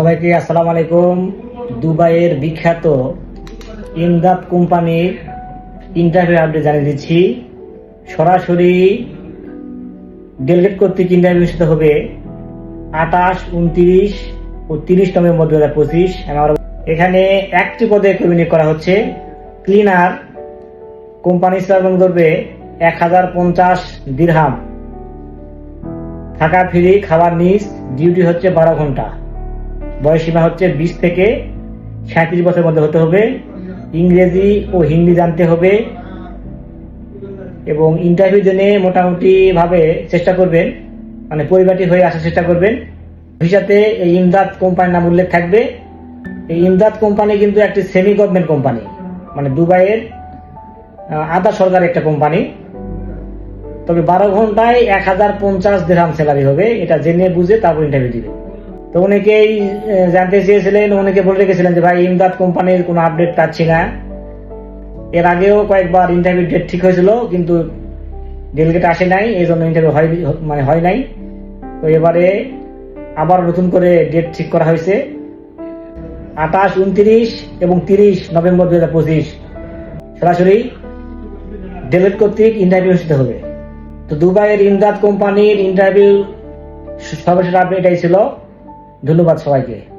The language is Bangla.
সবাইকে আসসালামু আলাইকুম। দুবাইয়ের বিখ্যাত ইমদাদ কোম্পানির ইন্টারভিউ আপডেট জানিয়ে দিচ্ছি। সরাসরি ডেলিগেট কর্তৃক ইন্টারভিউ অনুষ্ঠিত হবে আঠাশ, উনত্রিশ ও তিরিশ নভেম্বর দু হাজার পঁচিশ। এখানে একটি পদে নিয়োগ করা হচ্ছে। ক্লিনার কোম্পানি স্থাপন করবে এক হাজার পঞ্চাশ দিরহাম থাকা ফ্রি খাবার নিস ডিউটি হচ্ছে বারো ঘণ্টা। বয়স সীমা হচ্ছে বিশ থেকে সাঁত্রিশ বছরের মধ্যে হতে হবে। ইংরেজি ও হিন্দি জানতে হবে এবং ইন্টারভিউ জন্য মোটামুটি ভাবে চেষ্টা করবেন মানে পরিবারটি হয়ে আসার চেষ্টা করবেন। ভিসাতে এই ইমদাদ কোম্পানির নাম উল্লেখ থাকবে। এই ইমদাদ কোম্পানি কিন্তু একটি সেমি গভর্নমেন্ট কোম্পানি মানে দুবাইয়ের আধা সরকার একটা কোম্পানি। তবে বারো ঘন্টায় এক হাজার পঞ্চাশ দেড়হাম স্যালারি হবে। এটা জেনে বুঝে তারপর ইন্টারভিউ দিবে। তো অনেকেই জানতে চেয়েছিলেন অনেকে বলে রেখেছিলেন যে, ভাই, ইমদাদ কোম্পানির কোনো আপডেট পাচ্ছি না। এর আগেও কয়েকবার ইন্টারভিউ ডেট ঠিক হয়েছিল, কিন্তু ডেলিগেট আসে নাই এই জন্য ইন্টারভিউ হয় মানে হয় নাই। তো এবারে আবার নতুন করে ডেট ঠিক করা হয়েছে। আঠাশ, উনত্রিশ এবং তিরিশ নভেম্বর দু হাজার পঁচিশ। সরাসরি ডেলিট কর্তৃক ইন্টারভিউ অনুষ্ঠিত হবে। তো দুবাইয়ের ইমদাদ কোম্পানির ইন্টারভিউ সর্বশেষ আপডেট এটাই ছিল। ধন্যবাদ সবাইকে।